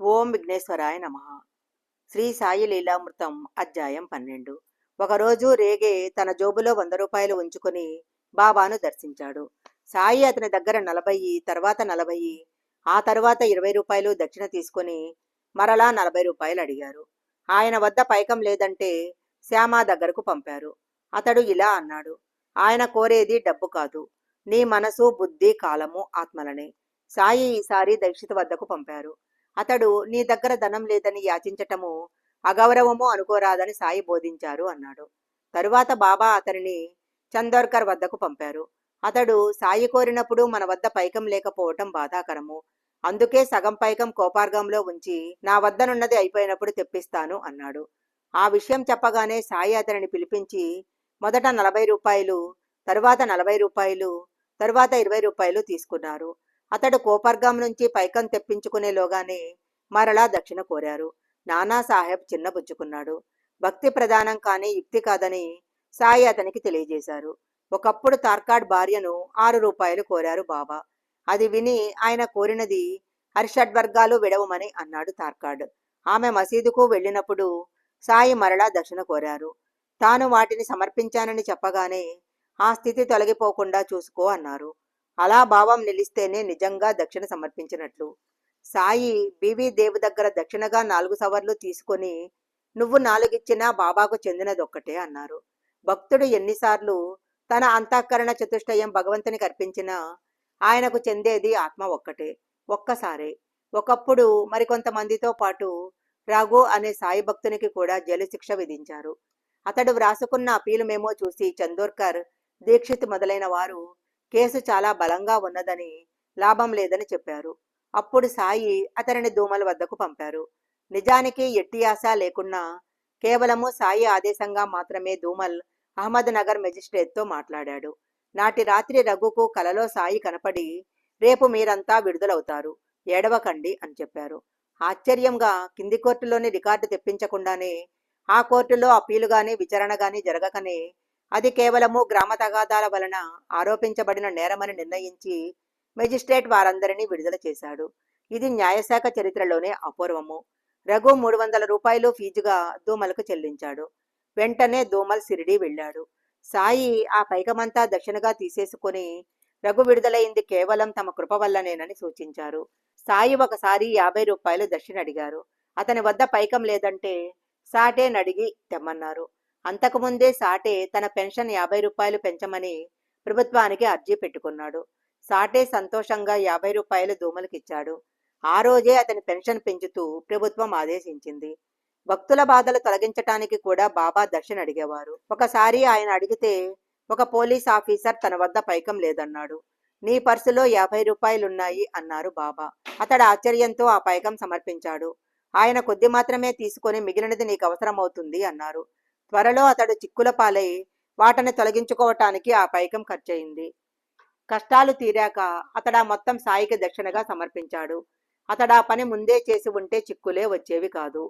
ఓం విఘ్నేశ్వరాయ నమ. శ్రీ సాయి లీలామృతం అధ్యాయం పన్నెండు. ఒకరోజు రేగే తన జోబులో వంద రూపాయలు ఉంచుకొని బాబాను దర్శించాడు. సాయి అతని దగ్గర నలభై తర్వాత నలభై ఆ తర్వాత ఇరవై రూపాయలు దక్షిణ తీసుకొని మరలా నలభై రూపాయలు అడిగారు. ఆయన వద్ద పైకం లేదంటే శ్యామ దగ్గరకు పంపారు. అతడు ఇలా అన్నాడు ఆయన కోరేది డబ్బు కాదు. నీ మనసు బుద్ధి కాలము ఆత్మలనే. సాయి ఈసారి దక్షిత వద్దకు పంపారు. అతడు నీ దగ్గర ధనం లేదని యాచించటము అగౌరవము అనుకోరాదని సాయి బోధించారు అన్నాడు. తరువాత బాబా అతనిని చందోర్కర్ వద్దకు పంపారు. అతడు సాయి కోరినప్పుడు మన వద్ద పైకం లేకపోవటం బాధాకరము. అందుకే సగం పైకం కోపార్గంలో ఉంచి నా వద్దనున్నది అయిపోయినప్పుడు తెప్పిస్తాను అన్నాడు. ఆ విషయం చెప్పగానే సాయి అతనిని పిలిపించి మొదట నలభై రూపాయలు తరువాత నలభై రూపాయలు తరువాత ఇరవై రూపాయలు తీసుకున్నారు. అతడు కోపర్గాం నుంచి పైకం తెప్పించుకునేలోగానే మరలా దక్షిణ కోరారు. నానా సాహెబ్ చిన్నబుచ్చుకున్నాడు భక్తి ప్రధానం కానీ యుక్తి కాదని సాయి అతనికి తెలియజేశారు. ఒకప్పుడు తార్కాడ్ భార్యను ఆరు రూపాయలు కోరారు బాబా. అది విని ఆయన కోరినది హర్షడ్వర్గాలు విడవమని అన్నాడు తార్కాడ్. ఆమె మసీదుకు వెళ్ళినప్పుడు సాయి మరలా దక్షిణ కోరారు. తాను వాటిని సమర్పించానని చెప్పగానే ఆ స్థితి తొలగిపోకుండా చూసుకో అన్నారు. అలా భావం నిలిస్తేనే నిజంగా దక్షిణ సమర్పించినట్లు. సాయి బీవీ దేవు దగ్గర దక్షిణగా నాలుగు సవర్లు తీసుకొని నువ్వు నాలుగిచ్చినా బాబాకు చెందినదొక్కటే అన్నారు. భక్తుడు ఎన్నిసార్లు తన అంతఃకరణ చతుష్టయం భగవంతునికి అర్పించినా ఆయనకు చెందేది ఆత్మ ఒక్కటే ఒక్కసారే. ఒకప్పుడు మరికొంతమందితో పాటు రాఘు అనే సాయి భక్తునికి కూడా జైలు శిక్ష విధించారు. అతడు వ్రాసుకున్న అపీలు మేమో చూసి చందోర్కర్ దీక్షిత్ మొదలైన వారు కేసు చాలా బలంగా ఉన్నదని లాభం లేదని చెప్పారు. అప్పుడు సాయి అతనిని దూమల వద్దకు పంపారు. నిజానికి ఎట్టి ఆశ లేకున్నా కేవలము సాయి ఆదేశంగా మాత్రమే దూమల్ అహ్మద్ నగర్ మెజిస్ట్రేట్తో మాట్లాడాడు. నాటి రాత్రి రఘుకు కలలో సాయి కనపడి రేపు మీరంతా విడుదలవుతారు ఏడవకండి అని చెప్పారు. ఆశ్చర్యంగా కింది కోర్టులోని రికార్డు తెప్పించకుండానే ఆ కోర్టులో అప్పీలు గాని విచారణ గాని జరగకనే అది కేవలము గ్రామ తగాదాల వలన ఆరోపించబడిన నేరమని నిర్ణయించి మెజిస్ట్రేట్ వారందరినీ విడుదల చేశాడు. ఇది న్యాయశాఖ చరిత్రలోనే అపూర్వము. రఘు మూడు వందల రూపాయలు ఫీజుగా దూమలకు చెల్లించాడు. వెంటనే దూమల్ సిరిడి వెళ్ళాడు. సాయి ఆ పైకమంతా దక్షిణగా తీసేసుకుని రఘు విడుదలైంది కేవలం తమ కృప వల్లనేనని సూచించారు. సాయి ఒకసారి యాభై రూపాయలు దక్షిణ అడిగారు. అతని వద్ద పైకం లేదంటే సాటే నడిగి తెమ్మన్నారు. అంతకుముందే సాటే తన పెన్షన్ యాభై రూపాయలు పెంచమని ప్రభుత్వానికి అర్జీ పెట్టుకున్నాడు. సాటే సంతోషంగా యాభై రూపాయలు దోమలకిచ్చాడు. ఆ రోజే అతని పెన్షన్ పెంచుతూ ప్రభుత్వం ఆదేశించింది. భక్తుల బాధలు తొలగించటానికి కూడా బాబా దర్శన్ అడిగేవారు. ఒకసారి ఆయన అడిగితే ఒక పోలీస్ ఆఫీసర్ తన వద్ద పైకం లేదన్నాడు. నీ పర్సులో యాభై రూపాయలున్నాయి అన్నారు బాబా. అతడు ఆశ్చర్యంతో ఆ పైకం సమర్పించాడు. ఆయన కొద్ది మాత్రమే తీసుకొని మిగిలినది నీకు అవసరమవుతుంది అన్నారు. త్వరలో అతడు చిక్కుల పాలై వాటిని తొలగించుకోవటానికి ఆ పైకం ఖర్చయింది. కష్టాలు తీరాక అతడా మొత్తం సాయికి దక్షిణగా సమర్పించాడు. అతడా పని ముందే చేసి ఉంటే చిక్కులే వచ్చేవి కాదు.